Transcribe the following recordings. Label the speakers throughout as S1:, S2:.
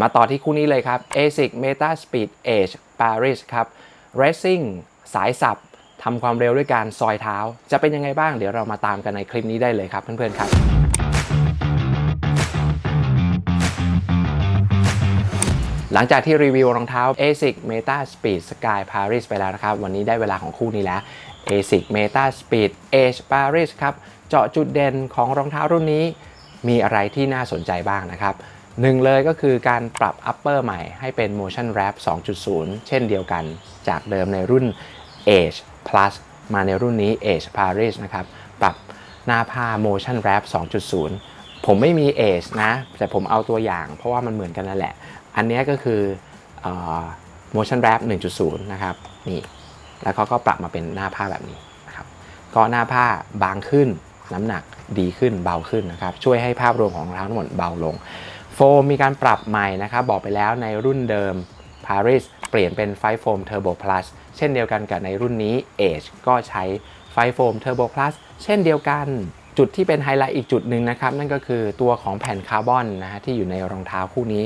S1: มาต่อที่คู่นี้เลยครับ ASIC Meta Speed Edge Paris ครับ Racing สายสับทำความเร็วด้วยการซอยเท้า จะเป็นยังไงบ้างเดี๋ยวเรามาตามกันในคลิปนี้ได้เลยครับเพื่อนๆครับหลังจากที่รีวิวรองเท้า ASIC Meta Speed Sky Paris ไปแล้วนะครับ วันนี้ได้เวลาของคู่นี้แล้ว ASIC Meta Speed Edge Paris ครับ เจาะจุดเด่นของรองเท้ารุ่นนี้ มีอะไรที่น่าสนใจบ้างนะครับ หนึ่งเลยก็คือการปรับ upper ใหม่ให้เป็น motion wrap 2.0 เช่นเดียวกันจากเดิมในรุ่น Edge Plus มาในรุ่นนี้ Edge Paris นะครับ ปรับหน้าผ้า motion wrap 2.0 ผมไม่มี Edge นะ แต่ผมเอาตัวอย่างเพราะว่ามันเหมือนกันนั่นแหละ อันนี้ก็คืออ่อ motion wrap 1.0 นะครับ นี่ แล้วเขาก็ปรับมาเป็นหน้าผ้าแบบนี้นะครับ ก็หน้าผ้าบางขึ้น น้ำหนักดีขึ้นเบาขึ้นนะครับ ช่วยให้ภาพรวมของรองเท้าทั้งหมดเบาลง มมีการปรับใหม่นะครับบอกไปแล้วในรุ่นเดิม Paris เปลี่ยนเป็นไฟโฟม Turbo Plus เช่นเดียวกันกับในรุ่นนี้ Edge ก็ใช้ไฟโฟม Turbo Plus เช่นเดียวกัน จุดที่เป็นไฮไลท์อีกจุดหนึ่งนะครับ นั่นก็คือตัวของแผ่นคาร์บอนนะฮะที่อยู่ในรองเท้าคู่นี้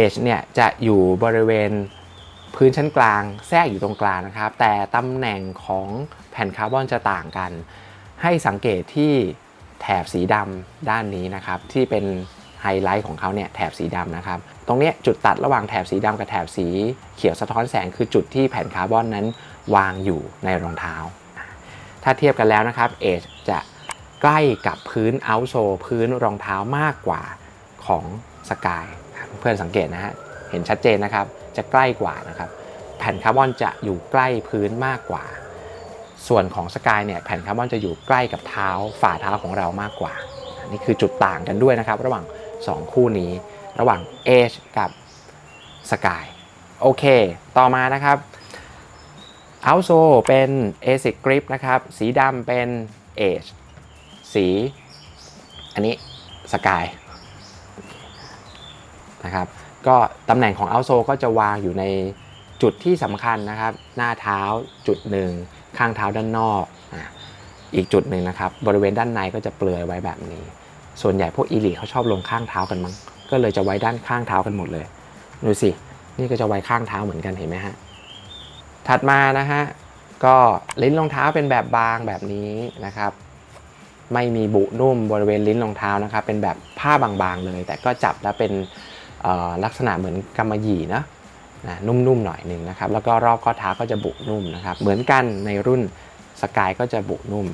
S1: Edge เนี่ยจะอยู่บริเวณพื้นชั้นกลางแทรกอยู่ตรงกลางนะครับ แต่ตำแหน่งของแผ่นคาร์บอนจะต่างกัน ให้สังเกตที่แถบสีดำด้านนี้นะครับที่เป็น ไฮไลท์ของเขาเนี่ยแถบสีดำนะครับ ตรงนี้จุดตัดระหว่างแถบสีดำกับแถบสีเขียวสะท้อนแสงคือจุดที่แผ่นคาร์บอนนั้นวางอยู่ในรองเท้า ถ้าเทียบกันแล้วนะครับเอจจะใกล้กับพื้นเอาโซพื้นรองเท้ามากกว่าของสกายเพื่อนสังเกตนะฮะเห็นชัดเจนนะครับจะใกล้กว่านะครับแผ่นคาร์บอนจะอยู่ใกล้พื้นมากกว่า ส่วนของสกายเนี่ยแผ่นคาร์บอนจะอยู่ใกล้กับเท้าฝ่าเท้าของเรามากกว่า นี่คือจุดต่างกันด้วยนะครับ ระหว่าง 2 คู่นี้ ระหว่าง Edge กับสกายโอเค ต่อมานะครับ o u t s o เป็น ASIC Grip นะครับ สีดำเป็น Edge สี อันนี้สกายนะครับ ก็ตำแหน่งของ o u t s o ก็จะวางอยู่ในจุดที่สำคัญนะครับ หน้าเท้าจุดหนึ่ง ข้างเท้าด้านนอกอีกจุดหนึ่งนะครับ บริเวณด้านในก็จะเปลือยไว้แบบนี้ ส่วนใหญ่พวกอีลีเขาชอบลงข้างเท้ากันมั้งก็เลยจะไว้ด้านข้างเท้ากันหมดเลยดูสินี่ก็จะไว้ข้างเท้าเหมือนกันเห็นไหมฮะถัดมานะฮะก็ลิ้นรองเท้าเป็นแบบบางแบบนี้นะครับ ไม่มีบุนุ่มบริเวณลิ้นรองเท้านะครับ เป็นแบบผ้าบางๆเลย แต่ก็จับแล้วเป็นลักษณะเหมือนกำมะหยี่นะนะนุ่มๆหน่อยหนึ่งนะครับ แล้วก็รอบข้อเท้าก็จะบุนุ่มนะครับ เหมือนกันในรุ่นสกายก็จะบุนุ่ม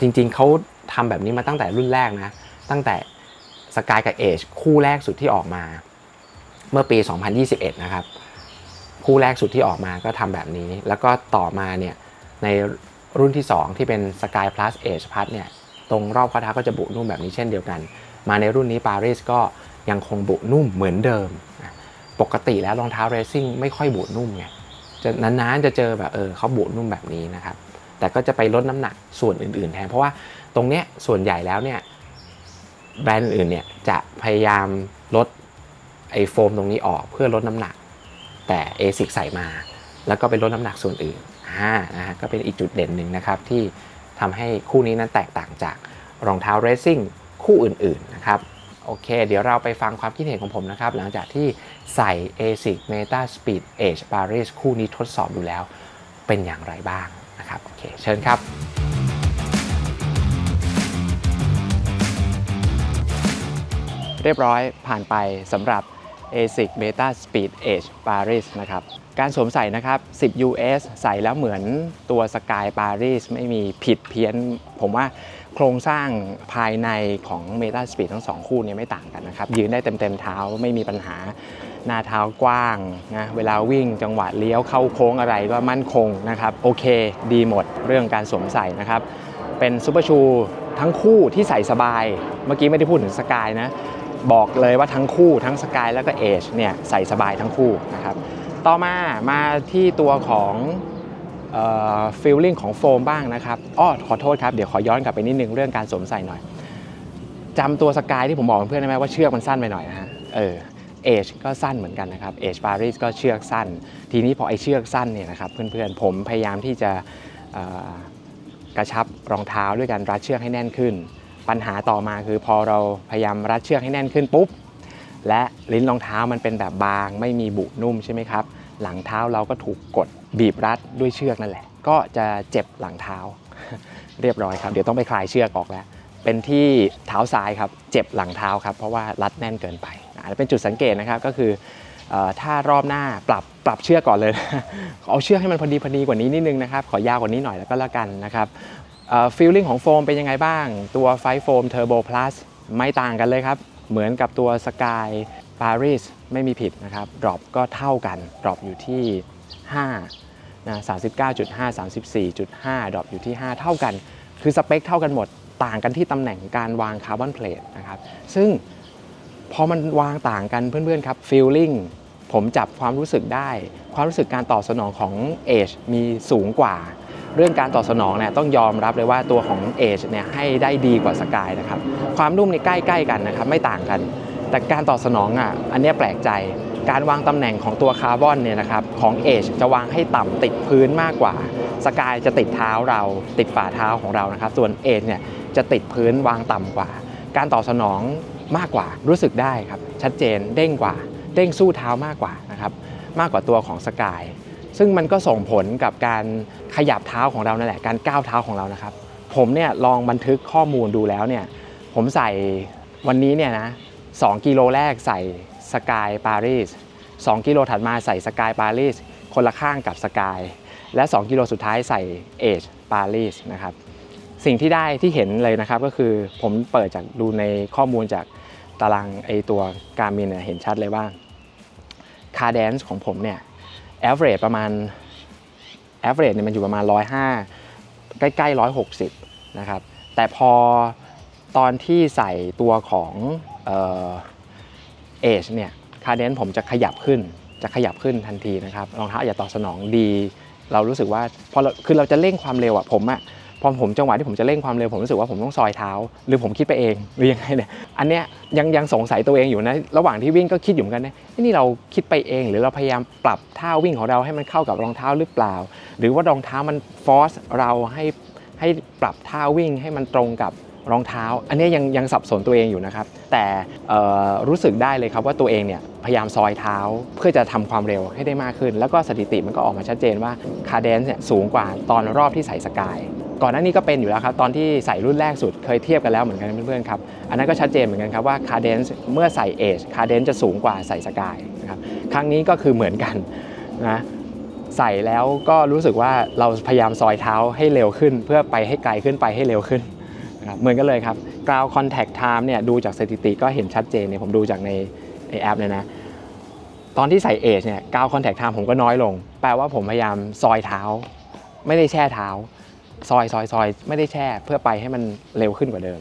S1: จริงๆเขาทำแบบนี้มาตั้งแต่รุ่นแรกนะ ตั้งแต่สกายกับเอชคู่แรกสุดที่ออกมา เมื่อปี 2021 นะครับ คู่แรกสุดที่ออกมาก็ทำแบบนี้ แล้วก็ต่อมาเนี่ยในรุ่นที่ 2 ที่เป็น Sky Plus Edge Plus เนี่ยตรงรอบข้อเท้าก็จะบุนุ่มแบบนี้เช่นเดียวกัน มาในรุ่นนี้ Paris ก็ยังคงบุนุ่มเหมือนเดิม ปกติแล้วรองเท้าเรซิ่งไม่ค่อยบุนุ่มไงจะนานๆจะเจอแบบเออเขาบุนุ่มแบบนี้นะครับ แต่ก็จะไปลดน้ำหนักส่วนอื่นๆแทน เพราะว่าตรงเนี้ยส่วนใหญ่แล้วเนี่ย แบรนด์อื่นๆเนี่ยจะพยายามลดไอโฟมตรงนี้ออกเพื่อลดน้ำหนัก แต่ ASIC ใส่มา แล้วก็ไปลดน้ำหนักส่วนอื่นอ่านะฮะก็เป็นอีกจุดเด่นหนึ่งนะครับที่ทำให้คู่นี้นั้นแตกต่างจากรองเท้าเรซิ่งคู่อื่นๆนะครับโอเค เดี๋ยวเราไปฟังความคิดเห็นของผมนะครับ หลังจากที่ใส่ ASIC Meta Speed Edge Paris คู่นี้ทดสอบดูแล้ว เป็นอย่างไรบ้างนะครับ โอเค เชิญครับ รียบร้อยผ่านไปสำหรับ ASIC Meta Speed Edge Paris นะครับ การสวมใส่นะครับ 10 US ใส่แล้วเหมือนตัว Sky Paris ไม่มีผิดเพี้ยน ผมว่าโครงสร้างภายในของ Meta Speed ทั้งสองคู่เนี้ไม่ต่างกันนะครับ ยืนได้เต็มๆเท้าไม่มีปัญหา หน้าเท้ากว้างนะ เวลาวิ่งจังหวะเลี้ยวเข้าโค้งอะไรก็มั่นคงนะครับ โอเค ดีหมดเรื่องการสวมใส่นะครับ เป็นซูเปอร์ชูทั้งคู่ที่ใส่สบาย เมื่อกี้ไม่ได้พูดถึงสกายนะ บอกเลยว่าทั้งคู่ทั้งสกายแล้วก็เอชเนี่ยใส่สบายทั้งคู่นะครับต่อมามาที่ตัวของฟิลลิ่งของโฟมบ้างนะครับอ้อขอโทษครับ เดี๋ยวขอย้อนกลับไปนิดนึงเรื่องการสวมใส่หน่อยจำตัวสกายที่ผมบอกเพื่อนได้ไหมว่าเชือกมันสั้นไปหน่อยนะฮะเออเอชก็สั้นเหมือนกันนะครับเอชปารีสก็เชือกสั้น ทีนี้พอไอเชือกสั้นเนี่ยนะครับเพื่อนๆผมพยายามที่จะกระชับรองเท้าด้วยการรัดเชือกให้แน่นขึ้น ปัญหาต่อมาคือพอเราพยายามรัดเชือกให้แน่นขึ้นปุ๊บ และลิ้นรองเท้ามันเป็นแบบบาง ไม่มีบุนุ่มใช่ไหมครับ หลังเท้าเราก็ถูกกดบีบรัดด้วยเชือกนั่นแหละ ก็จะเจ็บหลังเท้า เรียบร้อยครับ เดี๋ยวต้องไปคลายเชือกออกแล้ว เป็นที่เท้าซ้ายครับ เจ็บหลังเท้าครับ เพราะว่ารัดแน่นเกินไปอันเป็นจุดสังเกตนะครับก็คืออถ้ารอบหน้าปรับปรับเชือกก่อนเลย เอาเชือกให้มันพอดีพอดีกว่านี้นิดนึงนะครับ ขอยาวกว่านี้หน่อยแล้วก็แล้วกันนะครับ ฟีลลิ่งของโฟมเป็นยังไงบ้าง ตัวไฟโฟมเทอร์โบพลัสไม่ต่างกันเลยครับ เหมือนกับตัวสกายปารีสไม่มีผิดนะครับดรอปก็เท่ากันดรอปอยู่ที่5นะ39.5 34.5ดรอปอยู่ที่ 5 เท่ากัน คือสเปคเท่ากันหมดต่างกันที่ตำแหน่งการวางคาร์บอนเพลทนะครับซึ่งพอมันวางต่างกันเพื่อนๆครับฟีลลิ่งผมจับความรู้สึกได้ ความรู้สึกการตอบสนองของ Edge มีสูงกว่า เรื่องการตอบสนองเนี่ยต้องยอมรับเลยว่าตัวของ Edge เนี่ยให้ได้ดีกว่าสกายนะครับความนุ่มนี่ใกล้ๆกันนะครับไม่ต่างกัน แต่การตอบสนองอะอันนี้แปลกใจการวางตำแหน่งของตัวคาร์บอนเนี่ยนะครับของ Edge จะวางให้ต่ำติดพื้นมากกว่า สกายจะติดเท้าเราติดฝ่าเท้าของเรานะครับส่วน Edge เนี่ยจะติดพื้นวางต่ำกว่า การตอบสนองมากกว่ารู้สึกได้ครับชัดเจนเด้งกว่า เด้งสู้เท้ามากกว่านะครับมากกว่าตัวของสกาย ซึ่งมันก็ส่งผลกับการขยับเท้าของเรานั่นแหละการก้าวเท้าของเรานะครับ ผมเนี่ยลองบันทึกข้อมูลดูแล้วเนี่ยผมใส่วันนี้เนี่ยนะ2กิโลแรกใส่สกายปารีส2กิโลถัดมาใส่สกายปารีสคนละข้างกับสกายและ 2 กิโลสุดท้ายใส่เอจปารีสนะครับสิ่งที่ได้ที่เห็นเลยนะครับก็คือผมเปิดจากดูในข้อมูลจากตารางไอตัวการมินเห็นชัดเลยว่าคา d ดนซ์ของผมเนี่ย average ประมาณ average เนี่ยมันอยู่ประมาณ 105 ใกล้ๆ 160 นะครับ แต่พอตอนที่ใส่ตัวของเอ่อ age เนี่ยคาเดนผมจะขยับขึ้นจะขยับขึ้นทันทีนะครับรองเท้าอย่าตอบสนองดี เรารู้สึกว่าพอเราคือเราจะเร่งความเร็วอะผมอะ พอผมจังหวะที่ผมจะเร่งความเร็วผมรู้สึกว่าผมต้องซอยเท้า หรือผมคิดไปเองหรือยังไงเนี่ยอันเนี้ยยังยังสงสัยตัวเองอยู่นะระหว่างที่วิ่งก็คิดอยู่เหมือนกันนะนี่เราคิดไปเอง หรือเราพยายามปรับท่าวิ่งของเราให้มันเข้ากับรองเท้าหรือเปล่า หรือว่ารองเท้ามันฟอร์สเราให้ให้ปรับท่าวิ่งให้มันตรงกับรองเท้า อันเนี้ยยังยังสับสนตัวเองอยู่นะครับ แต่รู้สึกได้เลยครับว่าตัวเองเนี่ยพยายามซอยเท้าเพื่อจะทำความเร็วให้ได้มากขึ้น แล้วก็สถิติมันก็ออกมาชัดเจนว่าคาเดนซ์เนี่ยสูงกว่าตอนรอบที่ใส่สกาย ก่อนหน้านี้ก็เป็นอยู่แล้วครับ ตอนที่ใส่รุ่นแรกสุดเคยเทียบกันแล้วเหมือนกันเพื่อนๆครับ อันนั้นก็ชัดเจนเหมือนกันครับว่าคาเดนซ์เมื่อใส่เอจคาเดนซ์จะสูงกว่าใส่สกายนะครับครั้งนี้ก็คือเหมือนกันนะใส่แล้วก็รู้สึกว่าเราพยายามซอยเท้าให้เร็วขึ้น เพื่อไปให้ไกลขึ้นไปให้เร็วขึ้นนะครับเหมือนกันเลยครับ ground contact time เนี่ยดูจากสถิติก็เห็นชัดเจนเนี่ยผมดูจากในในแอปเลยนะตอนที่ใส่เอจเนี่ย ground contact time ผมก็น้อยลง แปลว่าผมพยายามซอยเท้า ไม่ได้แช่เท้า ซอยซอยซอยไม่ได้แช่เพื่อไปให้มันเร็วขึ้นกว่าเดิม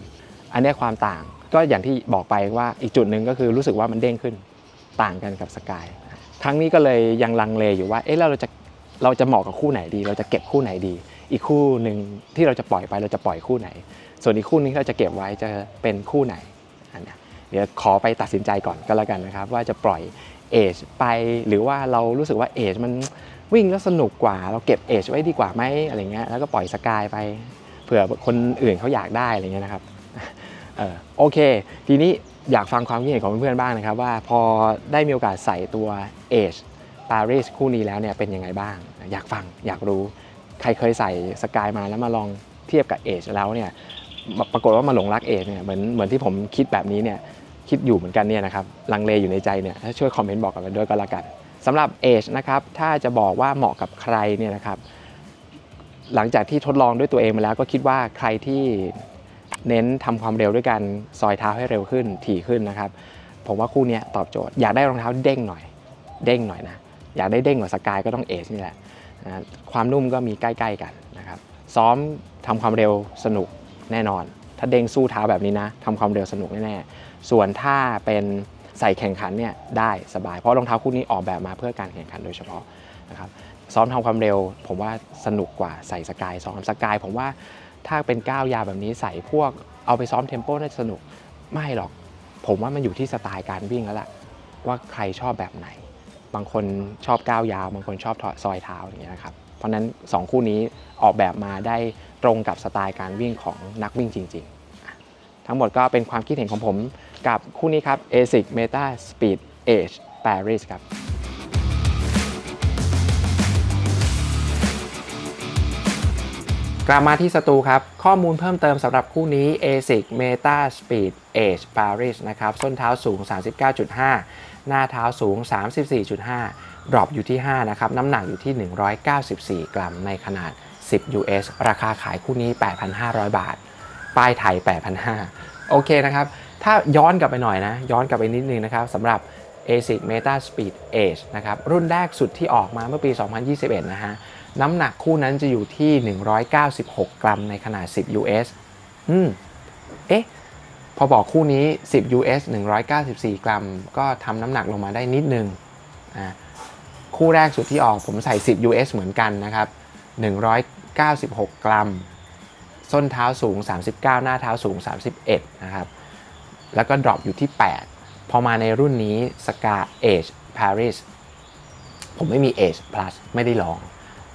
S1: อันนี้ความต่างก็อย่างที่บอกไปว่าอีกจุดหนึ่งก็คือรู้สึกว่ามันเด้งขึ้นต่างกันกับสกายครั้งนี้ก็เลยยังลังเลอยู่ว่าเอ๊ะแล้วเราจะเราจะเหมาะกับคู่ไหนดี เราจะเก็บคู่ไหนดี อีกคู่หนึ่งที่เราจะปล่อยไปเราจะปล่อยคู่ไหน ส่วนอีกคู่นึงที่เราจะเก็บไว้จะเป็นคู่ไหนอันนี้เดี๋ยวขอไปตัดสินใจก่อนก็แล้วกันนะครับ ว่าจะปล่อยเอจไปหรือว่าเรารู้สึกว่าเอจมัน วิ่งแล้วสนุกกว่าเราเก็บเอจไว้ดีกว่าไหมอะไรเงี้ยแล้วก็ปล่อยสกายไปเผื่อคนอื่นเขาอยากได้อะไรเงี้ยนะครับเออโอเค ทีนี้อยากฟังความคิดเห็นของเพื่อนๆบ้างนะครับ ว่าพอได้มีโอกาสใส่ตัว Age Paris คู่นี้แล้วเนี่ยเป็นยังไงบ้าง อยากฟังอยากรู้ใครเคยใส่สกายมาแล้วมาลองเทียบกับ Age แล้วเนี่ยปรากฏว่ามาหลงรัก Age เนี่ยเหมือนเหมือนที่ผมคิดแบบนี้เนี่ยคิดอยู่เหมือนกันเนี่ยนะครับลังเลอยู่ในใจเนี่ยถ้าช่วยคอมเมนต์บอกกันมาด้วยก็แล้วกัน สำหรับ Age นะครับถ้าจะบอกว่าเหมาะกับใครเนี่ยนะครับหลังจากที่ทดลองด้วยตัวเองมาแล้วก็คิดว่าใครที่เน้นทำความเร็วด้วยการซอยเท้าให้เร็วขึ้นถี่ขึ้นนะครับ ผมว่าคู่นี้ตอบโจทย์อยากได้รองเท้าเด้งหน่อย เด้งหน่อยนะอยากได้เด้งกว่าสกายก็ต้องเอ e นี่แหละความนุ่มก็มีใกล้ๆกันนะครับซ้อมทำความเร็วสนุกแน่นอน ถ้าเด้งสู้เท้าแบบนี้นะทำความเร็วสนุกแน่ๆส่วนถ้าเป็น ใส่แข่งขันเนี่ยได้สบาย เพราะรองเท้าคู่นี้ออกแบบมาเพื่อการแข่งขันโดยเฉพาะนะครับซ้อมทำความเร็ว ผมว่าสนุกกว่าใส่สกายซ้อมสกายผมว่าถ้าเป็นก้าวยาวแบบนี้ใส่พวกเอาไปซ้อมเทมโปน่าจะสนุกไม่หรอก ผมว่ามันอยู่ที่สไตล์การวิ่งแล้วล่ะว่าใครชอบแบบไหน บางคนชอบก้าวยาว บางคนชอบซอยเท้าอย่างเงี้ยนะครับเพราะนั้น 2 คู่นี้ออกแบบมาได้ตรงกับสไตล์การวิ่งของนักวิ่งจริง ๆ ทั้งหมดก็เป็นความคิดเห็นของผมกับคู่นี้ครับ ASIC Meta Speed Edge Paris ครับกลับมาที่สตูครับ ข้อมูลเพิ่มเติมสำหรับคู่นี้ ASIC Meta Speed Edge Paris นะครับ ส้นเท้าสูง 39.5 หน้าเท้าสูง 34.5 ดรอปอยู่ที่ 5 นะครับ น้ำหนักอยู่ที่ 194 กรัมในขนาด 10 US ราคาขายคู่นี้ 8,500 บาท ป้ายไทย 8,500 โอเคนะครับ ถ้าย้อนกลับไปหน่อยนะ ย้อนกลับไปนิดนึงนะครับสำหรับ ASIC Meta Speed Edge นะครับ รุ่นแรกสุดที่ออกมาเมื่อปี 2021 นะฮะ น้ำหนักคู่นั้นจะอยู่ที่ 196 กรัมในขนาด 10 US อืม เอ๊ะ พอบอกคู่นี้ 10 US 194 กรัม ก็ทำน้ำหนักลงมาได้นิดนึง อ่า คู่แรกสุดที่ออกผมใส่ 10 US เหมือนกันนะครับ 196 กรัม ส้นเท้าสูง 39 หน้าเท้าสูง 31 นะครับ แล้วก็ดรอปอยู่ที่ 8 พอมาในรุ่นนี้ s c a Age Paris ผมไม่มี Age Plus ไม่ได้ลอง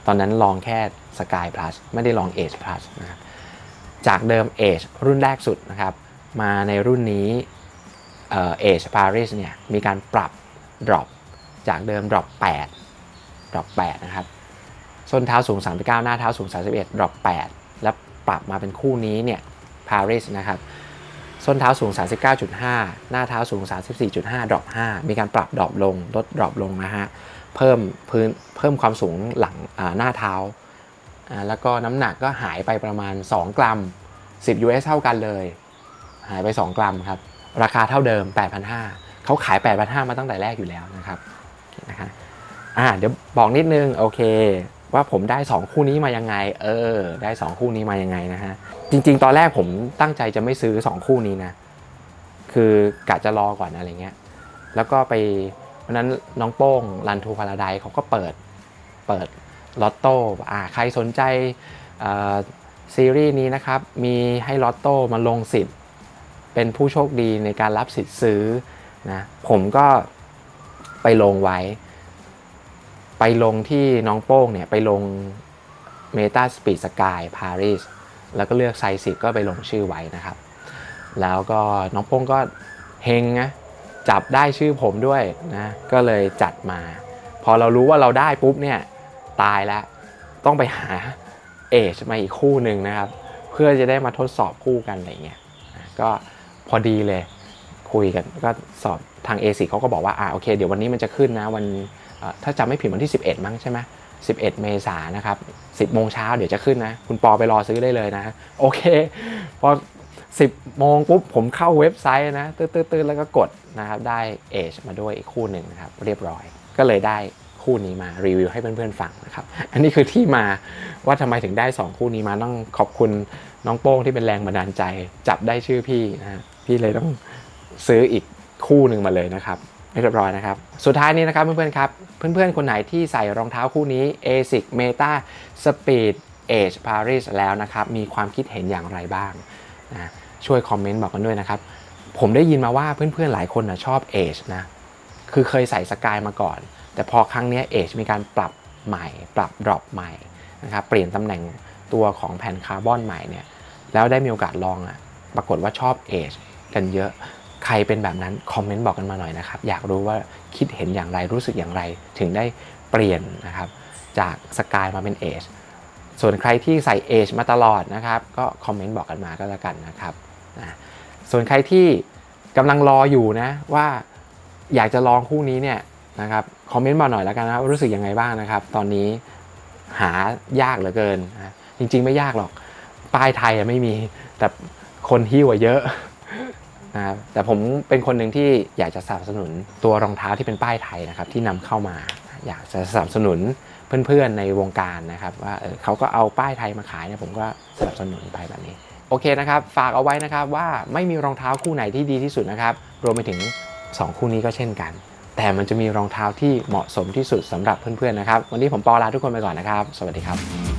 S1: ตอนนั้นลองแค่ Sky Plus ไม่ได้ลอง Age Plus นะครับ จากเดิม Age รุ่นแรกสุดนะครับ มาในรุ่นนี้เอ่อ Age Paris เนี่ยมีการปรับ drop จากเดิม drop 8 drop 8 นะครับ ส้นเท้าสูง 39 หน้าเท้าสูง 31 drop 8 แล้ว ปรับมาเป็นคู่นี้เนี่ย Paris นะครับส้นเท้าสูง 39.5 หน้าเท้าสูง 34.5 ดรอป 5 มีการปรับดรอปลง ลดดรอปลงนะฮะ เพิ่มพื้น เพิ่มความสูงหลังหน้าเท้า แล้วก็น้ำหนักก็หายไปประมาณ 2 กรัม 10 US เท่ากันเลย หายไป 2 กรัมครับ ราคาเท่าเดิม 8,500เขาขาย 8,500มาตั้งแต่แรกอยู่แล้วนะครับโอเคนะคะอ่าเดี๋ยวบอกนิดนึง โอเค ว่าผมได้ 2 คู่นี้มายังไง เออ ได้ 2 คู่นี้มายังไงนะฮะ จริง ๆ ตอนแรกผมตั้งใจจะไม่ซื้อ 2 คู่นี้นะ คือกะจะรอก่อนอะไรเงี้ย แล้วก็ไปวันนั้นน้องโป้งรันทูพาราไดเขาก็เปิด เปิดลอตโต้อ่าใครสนใจอ่าซีรีส์นี้นะครับ มีให้ลอตโต้มาลงสิทธิ์ เป็นผู้โชคดีในการรับสิทธิ์ซื้อนะ ผมก็ไปลงไว้ ไปลงที่น้องโป้งเนี่ยไปลง Meta Speed Sky Paris แล้วก็เลือกไซส์สิบก็ไปลงชื่อไว้นะครับ แล้วก็น้องโป้งก็เฮงนะจับได้ชื่อผมด้วยนะก็เลยจัดมา พอเรารู้ว่าเราได้ปุ๊บเนี่ยตายแล้ว ต้องไปหาเอชมาอีกคู่หนึ่งนะครับ เพื่อจะได้มาทดสอบคู่กันอะไรเงี้ยก็พอดีเลยคุยกันก็สอบทาง A4 เขาก็บอกว่าอ่าโอเค เดี๋ยววันนี้มันจะขึ้นนะวัน ถ้าจำไม่ผิดวันที่ 11 มั้งใช่ไหม11 เมษายนนะครับ 10 โมงเช้าเดี๋ยวจะขึ้นนะ คุณปอไปรอซื้อได้เลยนะ โอเค พอ 10 โมงปุ๊บ ผมเข้าเว็บไซต์นะตื้อๆแล้วก็กดนะครับ ได้เอชมาด้วยอีกคู่หนึ่งนะครับ เรียบร้อย ก็เลยได้คู่นี้มารีวิวให้เพื่อนๆฟังนะครับ อันนี้คือที่มาว่าทำไมถึงได้ 2 คู่นี้มาต้องขอบคุณน้องโป้งที่เป็นแรงบันดาลใจ จับได้ชื่อพี่นะพี่เลยต้องซื้ออีกคู่หนึ่งมาเลยนะครับ เรียบร้อยนะครับ สุดท้ายนี้นะครับเพื่อนๆครับ เพื่อนๆ คนไหนที่ใส่รองเท้าคู่นี้ ASIC Meta Speed Edge Paris แล้วนะครับ มีความคิดเห็นอย่างไรบ้างนะช่วยคอมเมนต์บอกกันด้วยนะครับ ผมได้ยินมาว่าเพื่อนๆ หลายคนนะชอบ Edge นะ คือเคยใส่สกายมาก่อน แต่พอครั้งนี้ Edge มีการปรับใหม่ ปรับดรอปใหม่นะครับเปลี่ยนตำแหน่งตัวของแผ่นคาร์บอนใหม่เนี่ยแล้วได้มีโอกาสลองอะ่ะปรากฏว่าชอบ Edge กันเยอะ ใครเป็นแบบนั้นคอมเมนต์บอกกันมาหน่อยนะครับ อยากรู้ว่าคิดเห็นอย่างไรรู้สึกอย่างไร ถึงได้เปลี่ยนนะครับ จากสกายมาเป็นเอชส่วนใครที่ใส่เอชมาตลอดนะครับ ก็คอมเมนต์บอกกันมาก็แล้วกันนะครับนะส่วนใครที่กำลังรออยู่นะว่าอยากจะลองคู่นี้เนี่ยนะครับคอมเมนต์มาหน่อยแล้วกันนะครับรู้สึกยังไงบ้างนะครับ ตอนนี้หายากเหลือเกินนะจริงๆไม่ยากหรอก ป้ายไทยไม่มีแต่คนหิ้วเยอะ นะครับแต่ผมเป็นคนหนึ่งที่อยากจะสนับสนุนตัวรองเท้าที่เป็นป้ายไทยนะครับที่นำเข้ามา อยากจะสนับสนุนเพื่อนๆในวงการนะครับว่าเออเขาก็เอาป้ายไทยมาขายเนี่ยผมก็สนับสนุนไปแบบนี้โอเคนะครับฝากเอาไว้นะครับว่าไม่มีรองเท้าคู่ไหนที่ดีที่สุดนะครับรวมไปถึง 2 คู่นี้ก็เช่นกัน แต่มันจะมีรองเท้าที่เหมาะสมที่สุดสำหรับเพื่อนๆนะครับ วันนี้ผมปอลาทุกคนไปก่อนนะครับ สวัสดีครับ